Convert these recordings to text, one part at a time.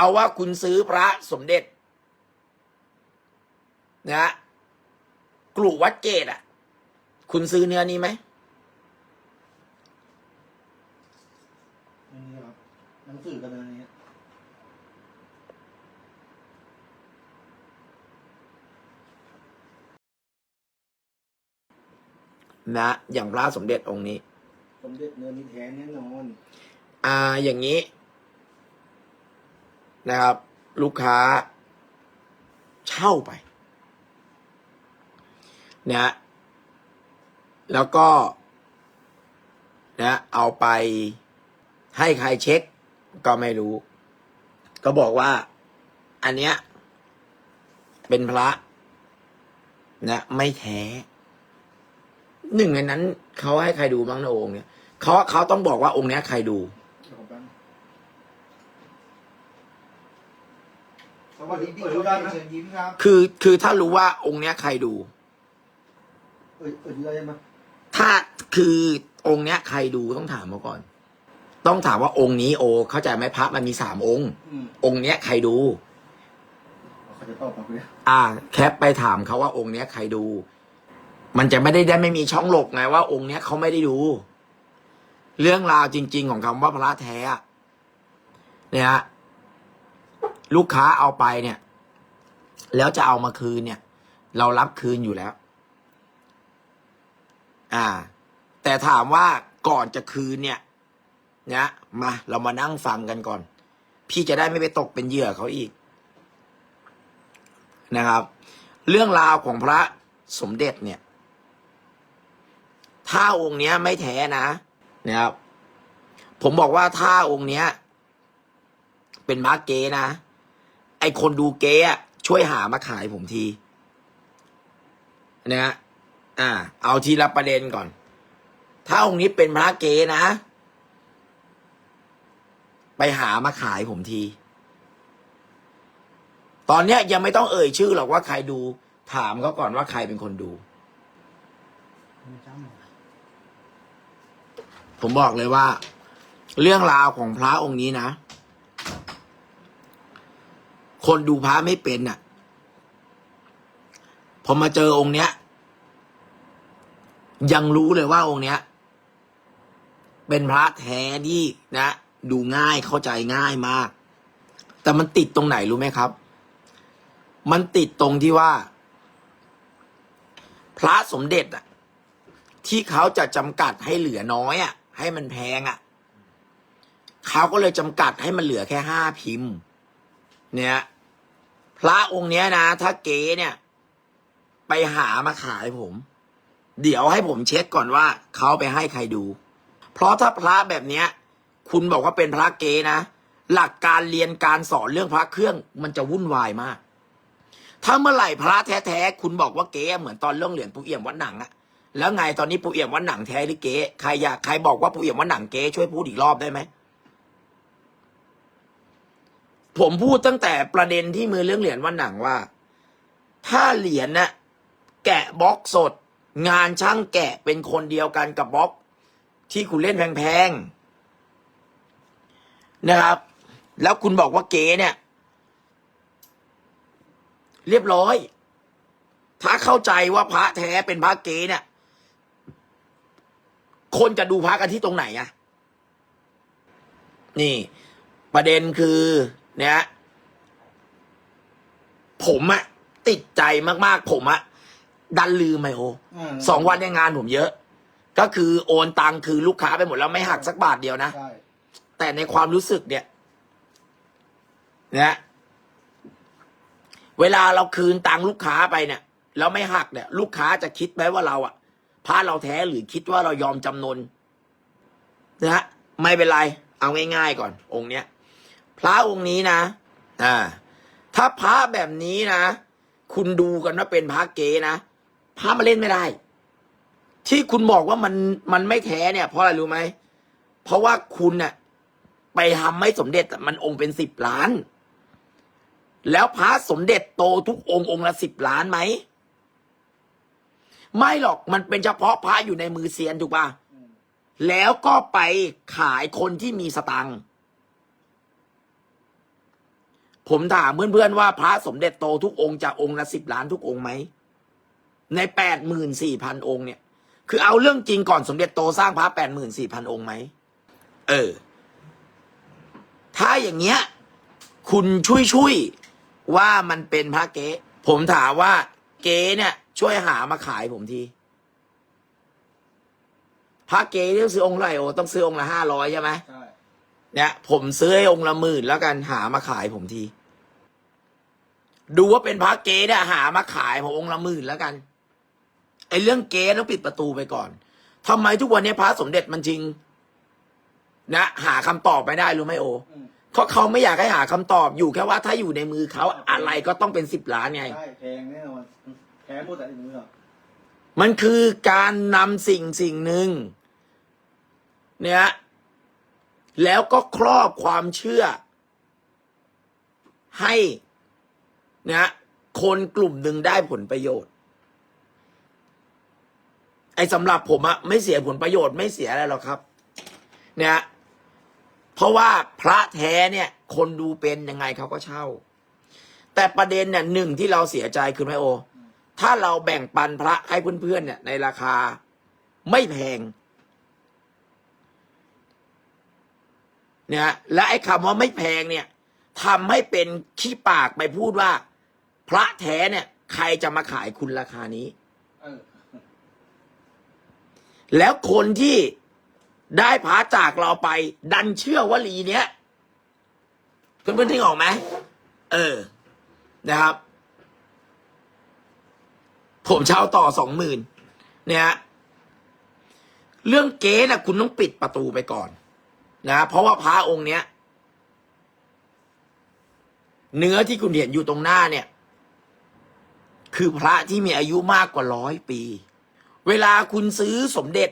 เอาว่าคุณซื้อพระสมเด็จนะฮะกลุ่วัดเกตอะ คุณซื้อเนื้อนี้ไหมอันนี้ครับหนังสือกันอันนี้นะอย่างพระสมเด็จองค์นี้ สมเด็จเนื้อนี้แท้แน่นอน อ่าอย่างนี้ นะครับ ลูกค้า เช่าไปนะแล้วก็นะเอาไปให้ใครเช็ค ก็ไม่รู้ ก็บอกว่า อันเนี้ย เป็นพระ นะ ไม่แท้หนึ่งในนั้นเขาให้ใครดูบ้างนะองค์เนี่ยเขาเขาต้องบอกว่าองค์เนี้ยใครดู เดี๋ยวผมแป๊บนึง สวัสดีพี่ทุกท่านนะเชิญยิ้มครับคือคือถ้ารู้ว่าองค์เนี้ยใครดู เอ้ยเอ้ยได้ไหมถ้าคือองค์เนี้ยใครดูต้องถามเขาก่อน ต้องถามว่าองค์นี้โอ เข้าใจไหมพระมันมีสามองค์ อืมองค์เนี้ยใครดู เขาจะตอบมาเลยอ่า แคปไปถามเขาว่าองค์เนี้ยใครดู มันจะไม่ได้ได้ไม่มีช่องหลบไงว่าองค์เนี้ยเขาไม่ได้ดู เรื่องราวจริง ๆ ของคำว่าพระแท้อะเนี่ยฮะ ลูกค้าเอาไปเนี่ย แล้วจะเอามาคืนเนี่ย เรารับคืนอยู่แล้ว อ่า แต่ถามว่าก่อนจะคืนเนี่ยนะมาเรามานั่งฟังกันก่อน พี่จะได้ไม่ไปตกเป็นเหยื่อเขาอีกนะครับ เรื่องราวของพระสมเด็จเนี่ย ถ้าองค์เนี้ยไม่แท้นะนะครับ ผมบอกว่าถ้าองค์เนี้ย เป็นพระเกนะ ไอคนดูเก๊อะช่วยหามาขายผมทีนะฮะอ่า เอาทีละประเด็นก่อน ถ้าองค์นี้เป็นพระเก๊นะ ไปหามาขายผมที ตอนเนี้ยยังไม่ต้องเอ่ยชื่อหรอกว่าใครดู ถามเขาก่อนว่าใครเป็นคนดู ผมบอกเลยว่า เรื่องราวของพระองค์นี้นะ คนดูพระไม่เป็นน่ะ พอมาเจอองค์เนี้ย ยังรู้เลยว่าองค์เนี้ย เป็นพระแท้ที่นะ ดูง่ายเข้าใจง่ายมาก แต่มันติดตรงไหนรู้ไหมครับ มันติดตรงที่ว่า พระสมเด็จอะ ที่เขาจะจำกัดให้เหลือน้อยอะ ให้มันแพงอะเขาก็เลยจำกัดให้มันเหลือแค่ห้าพิมพ์ เนี่ยพระองค์เนี้ยนะ ถ้าเก๋เนี่ย ไปหามาขายผม เดี๋ยวให้ผมเช็คก่อนว่าเขาไปให้ใครดู เพราะถ้าพระแบบเนี้ย คุณบอกว่าเป็นพระเก๋นะหลักการเรียนการสอนเรื่องพระเครื่องมันจะวุ่นวายมาก ถ้าเมื่อไหร่พระแท้ๆคุณบอกว่าเก๋เหมือนตอนเรื่องเหรียญปูเอี่ยมวัดหนังอะแล้วไงตอนนี้ปูเอี่ยมวัดหนังแท้หรือเก๋ใครอยากใครบอกว่าปูเอี่ยมวัดหนังเก๋ช่วยพูดอีกรอบได้ไหม ผมพูดตั้งแต่ประเด็นที่มือเรื่องเหรียญวัดหนังว่า ถ้าเหรียญน่ะแกะบล็อกสด งานช่างแกะเป็นคนเดียวกันกับบล็อกที่คุณเล่นแพงๆนะครับ แล้วคุณบอกว่าเก๋เนี่ย เรียบร้อย ถ้าเข้าใจว่าพระแท้เป็นพระเก๋เนี่ย คนจะดูพระกันที่ตรงไหนอะนี่ ประเด็นคือ เนี่ยผมอะติดใจมากๆ ผมอะดันลืมไมโอาสองวันในยงานผมเยอะ ก็คือโอนตังคือลูกค้าไปหมดแล้วไม่หักสักบาทเดียวนะใช่แต่ในความรู้สึกเนี่ยนะเวลาเราคืนตังค์ลูกค้าไปเนี่ยแล้วไม่หักเนี่ย ลูกค้าจะคิดไหมว่าเราอะพาเราแท้หรือคิดว่าเรายอมจำนนนะฮะไม่เป็นไร เอาง่ายๆก่อน องค์เนี้ย พระองค์นี้นะอ่าถ้าพระแบบนี้นะ คุณดูกันว่าเป็นพระเก๋นะพระมาเล่นไม่ได้ ที่คุณบอกว่ามันมันไม่แท้เนี่ย เพราะอะไรรู้ไหมเพราะว่าคุณน่ะ ไปทำให้สมเด็จอะมันองค์เป็นสิบล้าน แล้วพระสมเด็จโตทุกองค์องค์ละสิบล้านไหมไม่หรอกมันเป็นเฉพาะพระอยู่ในมือเซียนถูกป่ะอืมแล้วก็ไปขายคนที่มีสตังค์ ผมถามเพื่อนๆว่าพระสมเด็จโตทุกองค์จะองค์ละสิบล้านทุกองค์ไหมในแปดหมื่นสี่พันองค์เนี่ย คือเอาเรื่องจริงก่อนสมเด็จโตสร้างพระแปดหมื่นสี่พันองค์ไหมเออ ถ้าอย่างเงี้ย คุณช่วยช่วยๆว่ามันเป็นพระเก๊ผมถามว่า เก๊เนี่ย ช่วยหามาขายผมทีพระเก๊ที่ต้องซื้อองค์ละไหรโอต้องซื้อองค์ละห้าร้อยใช่ไหมใช่เนี่ยผมซื้อให้องค์ละหมื่นแล้วกันหามาขายผมที ดูว่าเป็นพระเก๊เนี่ยหามาขายผมองค์ละหมื่นแล้วกันไอ้เรื่องเก๊ต้องปิดประตูไปก่อนทำไมทุกวันนี้พระสมเด็จมันจริง นะหาคำตอบไม่ได้รู้ไหมโออืมเพราะเขาไม่อยากให้หาคำตอบอยู่แค่ว่าถ้าอยู่ในมือเขาอะไรก็ต้องเป็นสิบล้านไงใช่แพงแน่นอนแพ้พูดแต่ในมือหรอกมันคือการนำสิ่งสิ่งหนึ่งเนี่ยแล้วก็ครอบความเชื่อ ให้ นะคนกลุ่มหนึ่งได้ผลประโยชน์ ไอ้สำหรับผมอะไม่เสียผลประโยชน์ไม่เสียอะไรหรอกครับ เนี่ยเพราะว่าพระแท้เนี่ย คนดูเป็นยังไงเขาก็เช่า แต่ประเด็นเนี่ยหนึ่งที่เราเสียใจคือไหมโอ ถ้าเราแบ่งปันพระให้เพื่อนๆเนี่ย ในราคาไม่แพงเนี่ยและไอ้คำว่าไม่แพงเนี่ยทำให้เป็นขี้ปากไปพูดว่า พระแท้เนี่ย ใครจะมาขายคุณราคานี้เออแล้วคนที่ได้พระจากเราไป ดันเชื่อวลีเนี้ยเพื่อนๆที่ออกไหมเออ นะครับ ผมเช่าต่อสองหมื่นเนี่ยฮะเรื่องเก๊นะคุณต้องปิดประตูไปก่อน นะเพราะว่าพระองค์เนี้ย เนื้อที่คุณเห็นอยู่ตรงหน้าเนี่ย คือพระที่มีอายุมากกว่าร้อยปี เวลาคุณซื้อสมเด็จ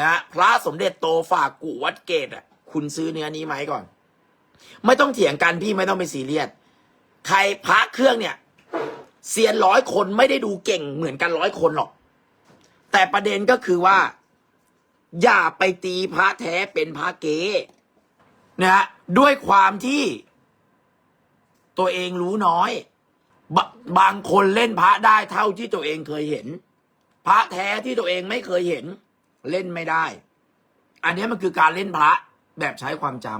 นะพระสมเด็จโตฝากกุวัดเกตอะ คุณซื้อเนื้อนี้ไหมก่อน ไม่ต้องเถียงกันพี่ไม่ต้องไปซีเรียสใครพระเครื่องเนี่ยเซียนร้อยคนไม่ได้ดูเก่งเหมือนกันร้อยคนหรอก แต่ประเด็นก็คือว่า อย่าไปตีพระแท้เป็นพระเก๊นะฮะด้วยความที่ ตัวเองรู้น้อยบบางคนเล่นพระได้เท่าที่ตัวเองเคยเห็น พระแท้ที่ตัวเองไม่เคยเห็น เล่นไม่ได้ อันนี้มันคือการเล่นพระแบบใช้ความจำ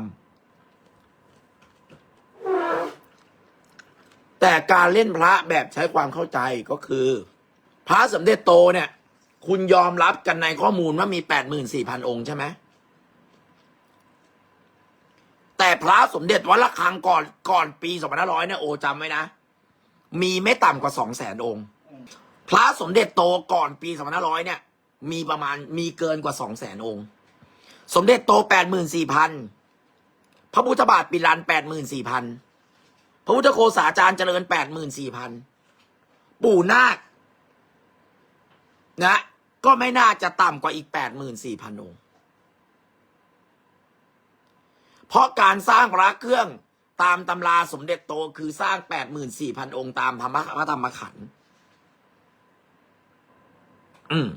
แต่การเล่นพระแบบใช้ความเข้าใจก็คือ พระสมเด็จโตเนี่ย คุณยอมรับกันในข้อมูลว่ามีแปดหมื่นสี่พันองค์ใช่ไหม แต่พระสมเด็จวัดระฆังก่อนก่อนปีสองพันห้าร้อยเนี่ยโอจำไว้นะ มีไม่ต่ำกว่าสองแสนองค์ พระสมเด็จโตก่อนปีสองพันห้าร้อยเนี่ย มีประมาณมีเกินกว่าสองแสนองค์ สมเด็จโตแปดหมื่นสี่พันพระพุทธบาทปิรันแปดหมื่นสี่พันพระพุทธโคสาจารย์เจริญแปดหมื่นสี่พันปู่นาคนะก็ไม่น่าจะต่ำกว่าอีกแปดหมื่นสี่พันองค์ เพราะการสร้างพระเครื่องตามตำราสมเด็จโตคือสร้างแปดหมื่นสี่พันองค์ตามธรรมพระธรรมขันธ์อืม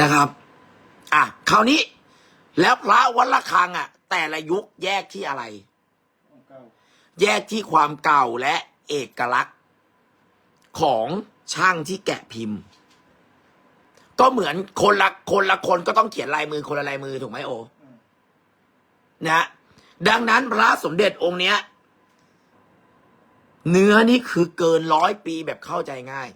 นะครับ อะคราวนี้ แล้วพระวัดระฆังอะ แต่ละยุคแยกที่อะไร แยกที่ความเก่าและเอกลักษณ์ของช่างที่แกะพิมพ์ ก็เหมือนคนละคนละคนก็ต้องเขียนลายมือคนละลายมือถูกไหมโอนะดังนั้นพระสมเด็จองค์เนี้ย เนื้อนี่คือเกินร้อยปีแบบเข้าใจง่าย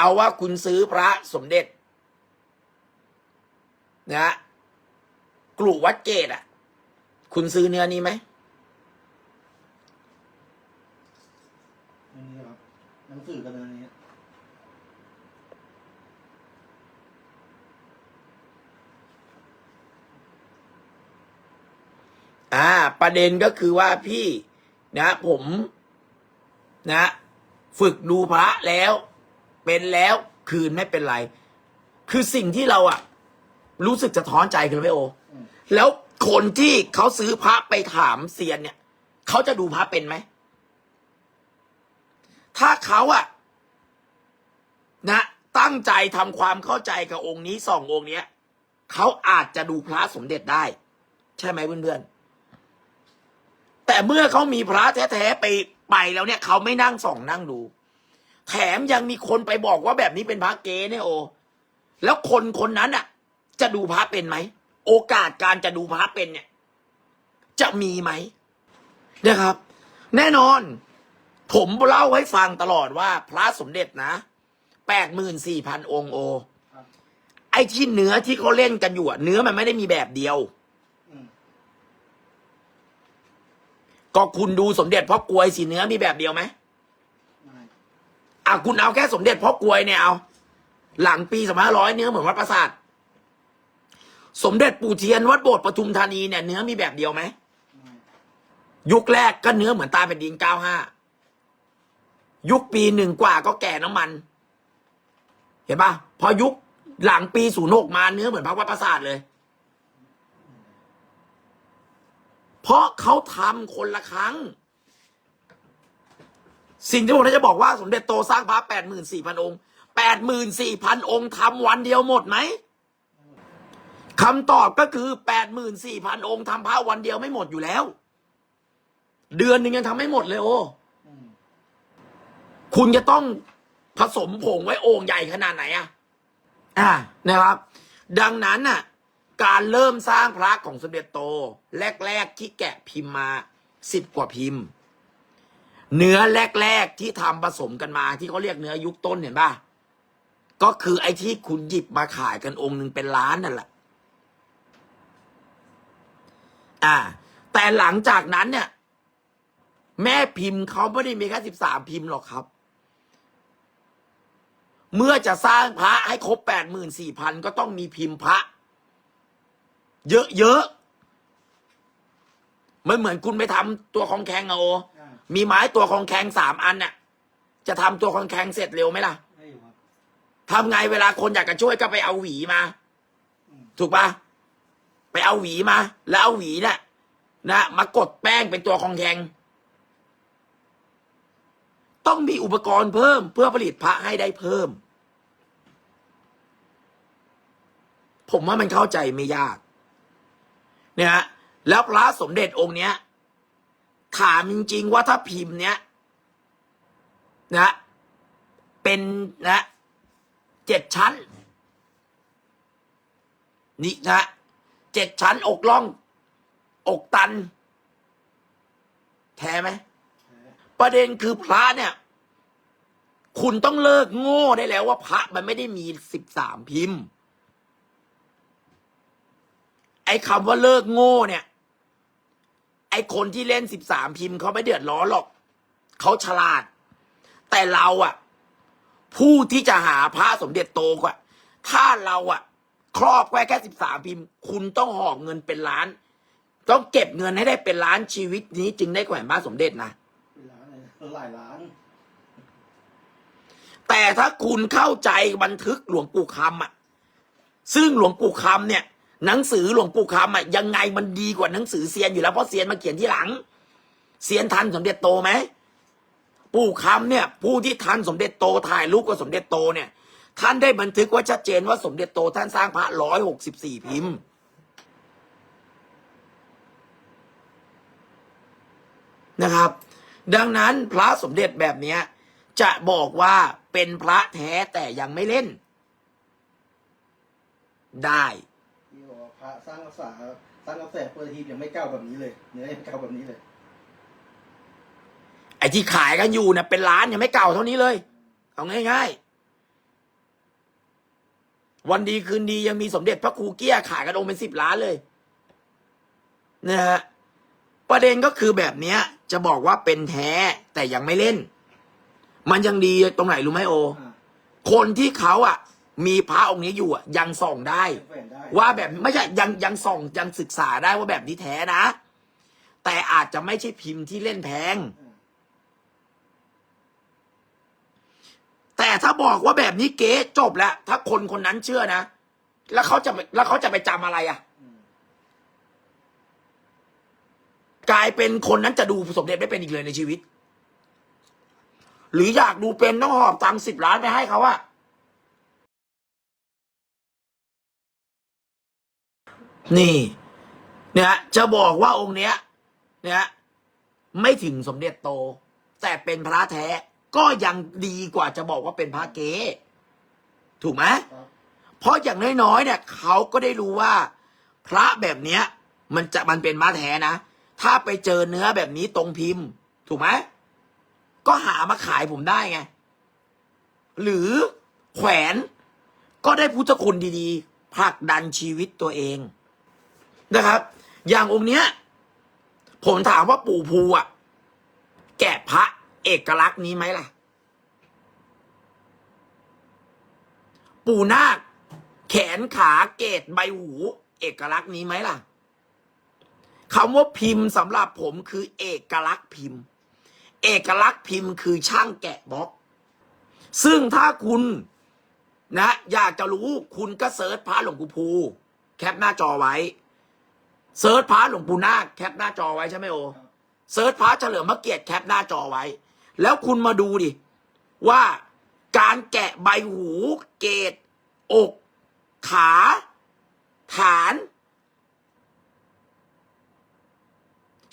เอาว่าคุณซื้อพระสมเด็จนะฮะกลุ่วัดเกตอะ คุณซื้อเนื้อนี้ไหมอันนี้ครับหนังสือกันอันนี้อ่า ประเด็นก็คือว่าพี่นะ ผม นะ ฝึกดูพระแล้ว เป็นแล้วคืนไม่เป็นไร คือสิ่งที่เราอะรู้สึกจะท้อนใจคือไม่โอ แล้วคนที่เขาซื้อพระไปถามเซียนเนี่ยเขาจะดูพระเป็นไหม ถ้าเขาอะนะตั้งใจทำความเข้าใจกับองค์นี้สององค์เนี้ยเขาอาจจะดูพระสมเด็จได้ ใช่ไหมเพื่อนๆแต่เมื่อเขามีพระแท้ๆไปไปแล้วเนี่ยเขาไม่นั่งส่องนั่งดู แถมยังมีคนไปบอกว่าแบบนี้เป็นพระเก๊เนี่ยโอ แล้วคนคนนั้นอะ จะดูพระเป็นไหม โอกาสการจะดูพระเป็นเนี่ย จะมีไหมนะครับ แน่นอน ผมเล่าให้ฟังตลอดว่า พระสมเด็จนะแปดหมื่นสี่พันองค์โอครับไอ้ที่เนื้อที่เขาเล่นกันอยู่อะเนื้อมันไม่ได้มีแบบเดียวอืมก็คุณดูสมเด็จพ่อกลวยสีเนื้อมีแบบเดียวไหมไม่ อะคุณเอาแค่สมเด็จพ่อกลวยเนี่ยเอา หลังปีสองพันร้อยเนื้อเหมือนวัดปราสาท สมเด็จปู่เทียนวัดโบสถ์ปทุมธานีเนี่ยเนื้อมีแบบเดียวไหม ยุคแรกก็เนื้อเหมือนตาเป็นดินเก้าห้ายุคปีหนึ่งกว่าก็แก่น้ำมัน เห็นปะพอยุคหลังปีศูนย์หกมาเนื้อเหมือนพระวัดปราสาทเลย เพราะเขาทำคนละครั้ง สิ่งที่ผมจะบอกว่าสมเด็จโตสร้างพระแปดหมื่นสี่พันองค์แปดหมื่นสี่พันองค์ทำวันเดียวหมดไหมคำตอบก็คือแปดหมื่นสี่พันองค์ทำพระวันเดียวไม่หมดอยู่แล้ว เดือนหนึ่งยังทำไม่หมดเลยโออืมคุณจะต้องผสมผงไว้โอ่งใหญ่ขนาดไหนอะอ่านะครับ ดังนั้นน่ะ การเริ่มสร้างพระของสมเด็จโต แรกๆที่แกะพิมพ์มาสิบกว่าพิมพ์ เนื้อแรก ๆ ที่ทำผสมกันมา ที่เขาเรียกเนื้อยุคต้นเห็นป่ะก็คือไอ้ที่คุณหยิบมาขายกันองค์หนึ่งเป็นล้านนั่นแหละ อ่า แต่หลังจากนั้นเนี่ย แม่พิมพ์เขาไม่ได้มีแค่สิบสามพิมพ์หรอกครับ เมื่อจะสร้างพระให้ครบแปดหมื่นสี่พันก็ต้องมีพิมพ์พระ เยอะๆมันเหมือนคุณไปทำตัวของแข็งอะโอา มีไม้ตัวของแข็งสามอันน่ะ จะทำตัวของแข็งเสร็จเร็วไหมล่ะได้อยู่ครับทำไงเวลาคนอยากจะช่วยก็ไปเอาหวีมาอืมถูกปะไปเอาหวีมา แล้วเอาหวีเนี่ยนะมากดแป้งเป็นตัวของแข็งต้องมีอุปกรณ์เพิ่มเพื่อผลิตพระให้ได้เพิ่ม ผมว่ามันเข้าใจไม่ยาก เนี่ยฮะแล้วพระสมเด็จองค์เนี้ย ถามจริง ๆ ว่าถ้าพิมพ์เนี้ยนะ เป็นนะเจ็ดชั้น นี่นะเจ็ดชั้นอกล่อง อกตัน แท้ไหม ประเด็นคือพระเนี่ย คุณต้องเลิกโง่ได้แล้วว่าพระมันไม่ได้มีสิบสามพิมพ์ ไอ้คำว่าเลิกโง่เนี่ย ไอ้คนที่เล่นสิบสามพิมพ์เขาไม่เดือดร้อนหรอก เขาฉลาด แต่เราอะผู้ที่จะหาพระสมเด็จโตกว่า ถ้าเราอะครอบไว้แค่สิบสามพิมพ์ คุณต้องหอกเงินเป็นล้าน ต้องเก็บเงินให้ได้เป็นล้านชีวิตนี้ จึงได้แขวนพระสมเด็จนะเป็นล้านเลยหลายล้าน แต่ถ้าคุณเข้าใจบันทึกหลวงปู่คำอะซึ่งหลวงปู่คำเนี่ย หนังสือหลวงปู่คำอะยังไงมันดีกว่าหนังสือเซียนอยู่แล้วเพราะเซียนมาเขียนที่หลังเซียนทันสมเด็จโตไหมปู่คำเนี่ย ผู้ที่ทันสมเด็จโตถ่ายรูปกับสมเด็จโตเนี่ย ท่านได้บันทึกว่าชัดเจนว่าสมเด็จโตท่านสร้างพระร้อยหกสิบสี่พิมพ์ นะครับ ดังนั้นพระสมเด็จแบบเนี้ย จะบอกว่าเป็นพระแท้แต่ยังไม่เล่น ได้ พระสร้างกระแสสร้างกระแสเปิดทียังไม่เก้าแบบนี้เลยเนื้อยังไม่เก้าแบบนี้เลย ไอ้ที่ขายกันอยู่เนี่ยเป็นล้านยังไม่เก่าเท่านี้เลย เอาง่ายๆ วันดีคืนดียังมีสมเด็จพระครูเกี้ยขายกันองค์เป็นสิบล้านเลยนะฮะประเด็นก็คือแบบเนี้ย จะบอกว่าเป็นแท้แต่ยังไม่เล่น มันยังดีตรงไหนรู้ไหมโออ่าคนที่เขาอะ มีพระองค์นี้อยู่อะยังส่องได้แฝงได้ ว่าแบบไม่ใช่ยังยังส่องยังศึกษาได้ว่าแบบนี้แท้นะ แต่อาจจะไม่ใช่พิมพ์ที่เล่นแพงอ่าแต่แต่ถ้าบอกว่าแบบนี้เก๊จบแล้ว ถ้าคนคนนั้นเชื่อนะ แล้วเขาจะแล้วเขาจะไปจำอะไรอะ่ะอืมกลายเป็นคนนั้นจะดูสมเด็จไม่เป็นอีกเลยในชีวิต หรืออยากดูเป็นต้องหอบตังสิบล้านไปให้เขาอะ นี่ เนี่ยจะบอกว่าองค์เนี้ย เนี่ยไม่ถึงสมเด็จโต แต่เป็นพระแท้ก็ยังดีกว่าจะบอกว่าเป็นพระเก๊ถูกไหมเพราะอย่างน้อยๆเนี่ยเขาก็ได้รู้ว่า พระแบบเนี้ย มันจะมันเป็นพระแท้นะถ้าไปเจอเนื้อแบบนี้ตรงพิมพ์ ถูกไหมก็หามาขายผมได้ไง หรือแขวนก็ได้พุทธคุณดีๆผลักดันชีวิตตัวเอง นะครับ อย่างองค์เนี้ย ผมถามว่าปู่ภูอะ แกะพระเอกลักษณ์นี้ไหมล่ะ ปู่นาคแขนขาเกตใบหู เอกลักษณ์นี้ไหมล่ะคำว่าพิมพ์สำหรับผมคือเอกลักษณ์พิมพ์ เอกลักษณ์พิมพ์คือช่างแกะบล็อก ซึ่งถ้าคุณนะ อยากจะรู้คุณก็เซิร์ชพระหลวงปู่ภู แคปหน้าจอไว้ เซิร์ชพระหลวงปู่นาคแคปหน้าจอไว้ใช่ไหมโอเซิร์ชพระเฉลิมพระเกียรติแคปหน้าจอไว้ แล้วคุณมาดูดิ ว่าการแกะใบหู เกตอก ขา ฐาน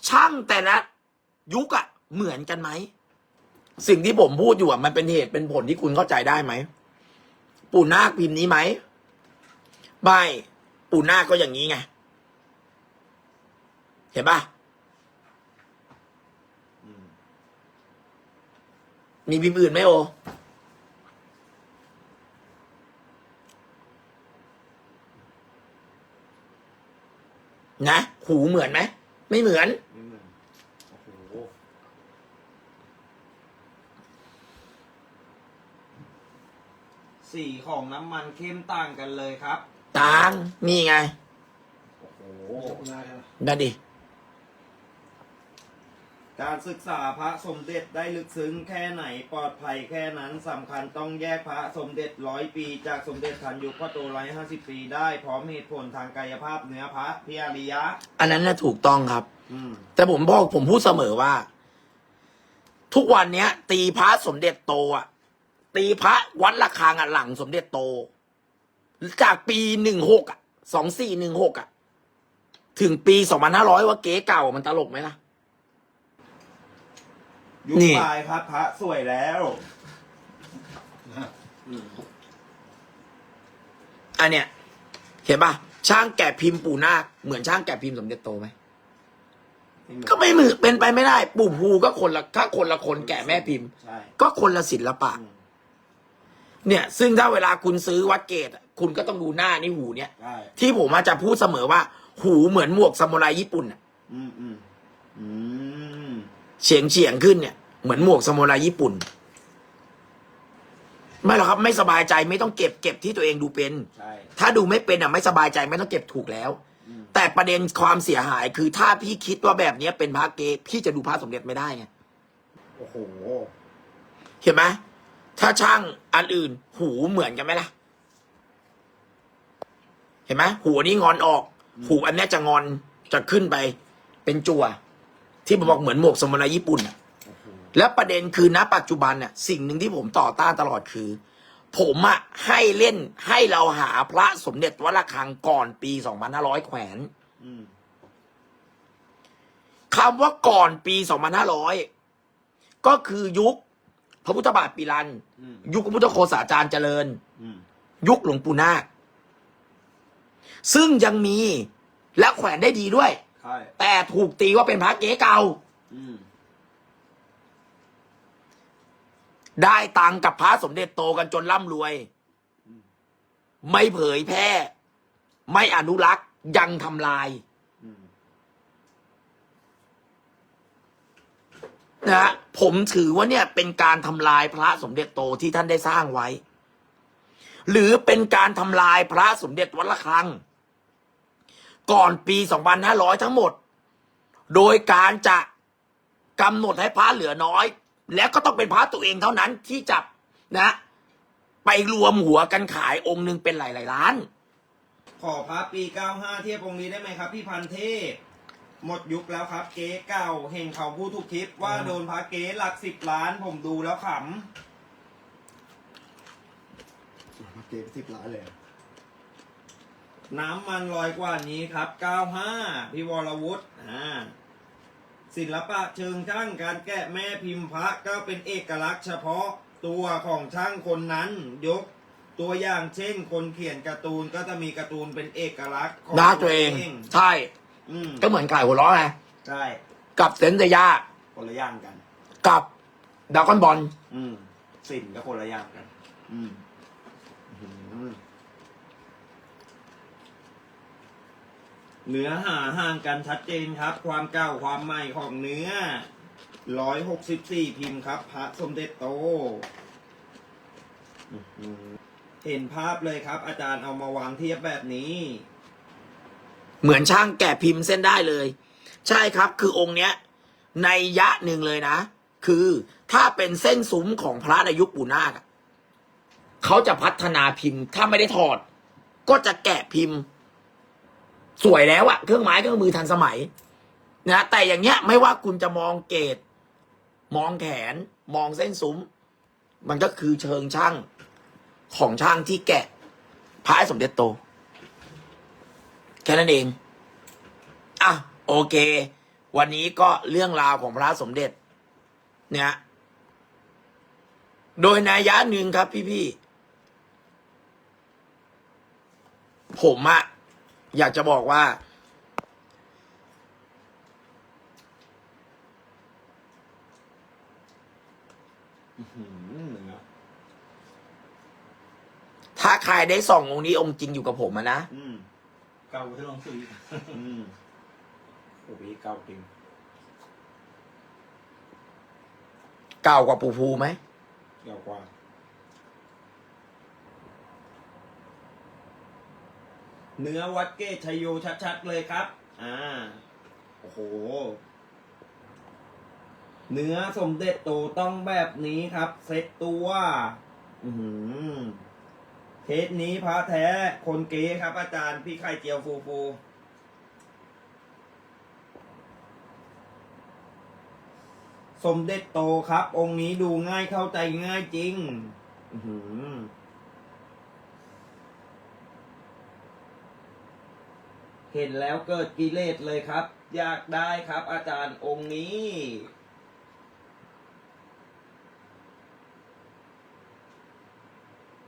ช่างแต่ละยุคอะเหมือนกันไหม สิ่งที่ผมพูดอยู่อะมันเป็นเหตุเป็นผลที่คุณเข้าใจได้ไหม ปู่นาคพิมพ์นี้ไหมไม่ปู่นาคก็อย่างนี้ไง ห็นปะอืมมีพิมพ์อื่นไหมโอ นะ หูเหมือนไหม ไม่เหมือนไม่เหมือนโอ้โหสีของน้ำมันเข้มต่างกันเลยครับ ต่าง นี่ไง โอ้โหขอบคุณนายครับนั่นดิ การศึกษาพระสมเด็จได้ลึกซึ้งแค่ไหนปลอดภัยแค่นั้นสำคัญต้องแยกพระสมเด็จร้อยปี จากสมเด็จทันยุคพระโตร้อยห้าสิบปีได้พร้อมเหตุผลทางกายภาพเนื้อพระพิอาริยะ อันนั้นน่ะถูกต้องครับ อืม แต่ผมบอกผมพูดเสมอว่า ทุกวันเนี้ย ตีพระสมเด็จโตอะ ตีพระวัดระฆังอะหลังสมเด็จโต จากปีหนึ่งหกอะสองสี่หนึ่งหกอะ ถึงปีสองพันห้าร้อยว่าเก๊เก่ามันตลกไหมล่ะ ยุคนี่ ปลายครับพระสวยแล้วนะอืมอันเนี้ยเห็นปะช่างแกะพิมพ์ปู่นาคเหมือนช่างแกะพิมพ์สมเด็จโตไหมก็ไม่เหมือนเป็นไปไม่ได้ ปู่ภูก็คนละถ้าคนละคนแกะแม่พิมพ์ ใช่ก็คนละศิลปะ อืมเนี่ย ซึ่งถ้าเวลาคุณซื้อวัดเกตอะคุณก็ต้องดูหน้านี่หูเนี่ย ใช่ที่ผมอาจจะพูดเสมอว่า หูเหมือนหมวกซามูไรญี่ปุ่นอะอืมอืมอืม เฉียงเฉียงขึ้นเนี่ยเหมือนหมวกซามูไรญี่ปุ่น ไม่หรอกครับ ไม่สบายใจไม่ต้องเก็บเก็บที่ตัวเองดูเป็น ใช่ ถ้าดูไม่เป็นอะไม่สบายใจไม่ต้องเก็บถูกแล้ว อืม แต่ประเด็นความเสียหายคือถ้าพี่คิดว่าแบบเนี้ยเป็นพระเกพี่จะดูพระสมเด็จไม่ได้ไง โอ้โห เห็นไหมถ้าช่างอันอื่น หูเหมือนกันไหมล่ะ เห็นไหมหูอันนี้งอนออก หูอันเนี้ยจะงอนจะขึ้นไป เป็นจั่ว ที่ผมบอกเหมือนหมวกสมุไรญี่ปุ่นอะโอ้โหแล้วประเด็นคือณปัจจุบันน่ะสิ่งหนึ่งที่ผมต่อต้านตลอดคือ ผมอะให้เล่นให้เราหาพระสมเด็จวัดระฆังก่อนปีสองพันห้าร้อยแขวนอืมคำว่าก่อนปีสองพันห้าร้อยก็คือยุคพระพุทธบาทปีรันอืมยุคพระพุทธโคสาจารย์เจริญอืมยุคหลวงปู่นาคซึ่งยังมีและแขวนได้ดีด้วยใช่แต่ถูกตีว่าเป็นพระเก๋เก่าอืมได้ตังค์กับพระสมเด็จโตกันจนร่ำรวย ไม่เผยแพร่ ไม่อนุรักษ์ยังทำลายอืมนะฮะผมถือว่าเนี่ยเป็นการทำลายพระสมเด็จโตที่ท่านได้สร้างไว้ หรือเป็นการทำลายพระสมเด็จวัดระฆัง ก่อนปี 2500 ทั้งหมด โดยการจะกำหนดให้พระเหลือน้อย แล้วก็ต้องเป็นพระตัวเองเท่านั้นที่จะนะ ไปรวมหัวกันขายองค์หนึ่งเป็นหลาย ๆ ล้าน ขอพระปี 95 เทียบองค์นี้ได้ไหมครับ พี่พันเทพ หมดยุคแล้วครับ เก๊เก่าเห็นเขาพูดทุกคลิปว่าโดนพระเก๊หลักสิบล้าน ผมดูแล้วขเก็บสิบล้านเลยำ น้ำมันลอยกว่านี้ครับ 95 พี่วรวุฒิอ่าศิลปะเชิงช่างการแกะแม่พิมพ์พระก็เป็นเอกลักษณ์เฉพาะตัวของช่างคนนั้นยกตัวอย่างเช่น คนเขียนการ์ตูนก็จะมีการ์ตูนเป็นเอกลักษณ์ของน้าตัวเอง ใช่ อืมก็เหมือนขายหัวล้อไงใช่กับเซนเซย่าคนละอย่างกัน กับดากอนบอลอืมสินก็คนละอย่างกัน อืมอื้อหือ เนื้อหาห่างกันชัดเจนครับ ความเก่าความใหม่ของเนื้อร้อยหกสิบสี่พิมพ์ครับ พระสมเด็จโต เห็นภาพเลยครับ อาจารย์เอามาวางเทียบแบบนี้ เหมือนช่างแกะพิมพ์เส้นได้เลย ใช่ครับ คือองค์เนี้ย ในยะหนึ่งเลยนะ คือถ้าเป็นเส้นซุ้มของพระในยุคปู่นาคเขาจะพัฒนาพิมพ์ ถ้าไม่ได้ถอด ก็จะแกะพิมพ์ สวยแล้วอะเครื่องไม้เครื่องมือทันสมัยนะแต่อย่างเงี้ยไม่ว่าคุณจะมองเกตมองแขน มองเส้นซุ้ม มันก็คือเชิงช่างของช่างที่แกะพระสมเด็จโต แค่นั้นเอง อะ โอเค วันนี้ก็เรื่องราวของพระสมเด็จ เนี่ย โดยนัยะหนึ่งครับพี่ๆผมอะ อยากจะบอกว่าอื้อหือเนื้อถ้าใครได้ส่ององค์นี้องค์จริงอยู่กับผมอะนะ อืมเก่าที่ลองซื้ออืมโอ้ยเก่าจริงเก่ากว่าปูภูไหมเก่ากว่า เนื้อวัดเกตชัยโยชัดๆเลยครับ อ่า โอ้โห เนื้อสมเด็จโตต้องแบบนี้ครับ เซ็ตตัว อือหือเคสนี้พระแท้คนเก๋ครับ อาจารย์พี่ไข่เจียวฟูฟูสมเด็จโตครับ องค์นี้ดูง่ายเข้าใจง่ายจริง อือหือ เห็นแล้วเกิดกิเลสเลยครับ อยากได้ครับ อาจารย์องค์นี้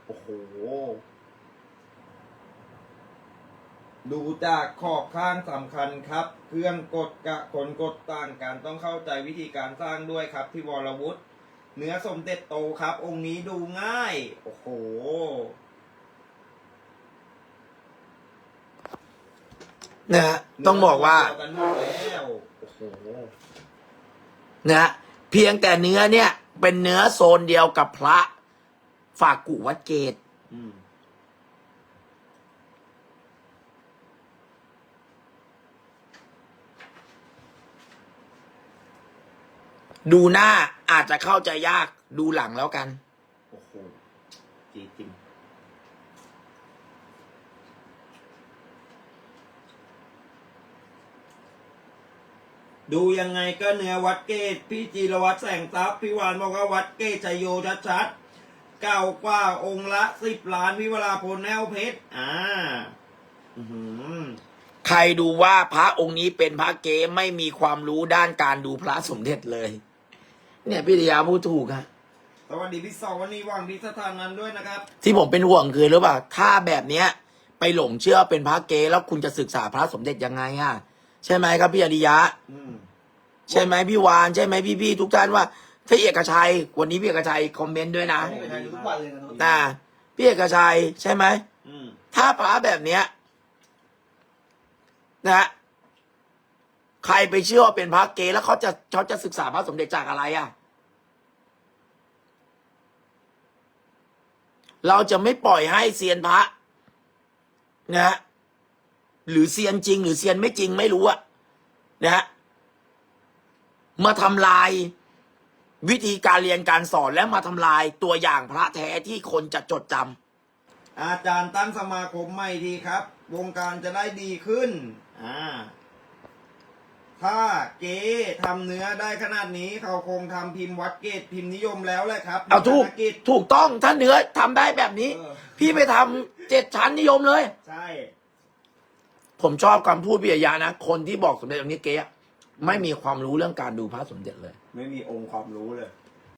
โอ้โห ดูจากขอบข้างสำคัญครับ เครื่องกดกะขนกดต่างกันต้องเข้าใจวิธีการสร้างด้วยครับ ที่วรวุฒิเนื้อสมเด็จโตครับ องค์นี้ดูง่าย โอ้โห นะฮะต้องบอกว่าเนื้เดียนหมดแล้วโอ้โหนะฮะเพียงแต่เนื้อเนี่ย เป็นเนื้อโซนเดียวกับพระฝากกุวัดเกต อืมดูหน้าอาจจะเข้าใจยากดูหลังแล้วกัน โอ้โหจีจริง ดูยังไงก็เนื้อวัดเกตพี่จีรวัตรแสงทรัพย์พี่วานบอกว่าวัดเกตชัยโยชัดๆเก่ากว่าองค์ละสิบล้านวิวลาพลแนวเพชรอ่าอือหือใครดูว่าพระองค์นี้เป็นพระเก๊ไม่มีความรู้ด้านการดูพระสมเด็จเลย เนี่ยพิทยาพูดถูกฮะสวัสดีพี่สองวันนี้หวังดีสถานนั้นด้วยนะครับ ที่ผมเป็นห่วงคือหรือเปล่าถ้าแบบเนี้ย ไปหลงเชื่อเป็นพระเก๊แล้วคุณจะศึกษาพระสมเด็จยังไงอะ ใช่ไหมครับพี่อริยะอืมใช่ไหมพี่วานใช่ไหมพี่พี่ๆทุกท่านว่าถ้าเอกชัยวันนี้พี่เอกชัยคอมเมนต์ด้วยนะไม่ได้ทุกวันเลยนะนะพี่เอกชัยใช่ไหมอืมถ้าพระแบบเนี้ยนะฮะใครไปเชื่อว่าเป็นพระเกย์แล้วเขาจะเขาจะศึกษาพระสมเด็จจากอะไรอะ เราจะไม่ปล่อยให้เซียนพระนะฮะ หรือเซียนจริง หรือเซียนไม่จริงไม่รู้อะนะฮะมาทำลายวิธีการเรียนการสอนและมาทำลายตัวอย่างพระแท้ที่คนจะจดจำอาจารย์ตั้งสมาคมใหม่ดีครับ วงการจะได้ดีขึ้นอ่าถ้าเก๋ทำเนื้อได้ขนาดนี้เขาคงทำพิมพ์วัดเกตพิมพ์นิยมแล้วแหละครับเอาถูกธนกิจถูกต้องถ้าเนื้อทำได้แบบนี้เออพี่ไปทำเจ็ดชั้นนิยมเลย ใช่ ผมชอบคำพูดพิยายานะ คนที่บอกสมเด็จองค์นี้เก๊อะไม่มีความรู้เรื่องการดูพระสมเด็จเลย ไม่มีองค์ความรู้เลย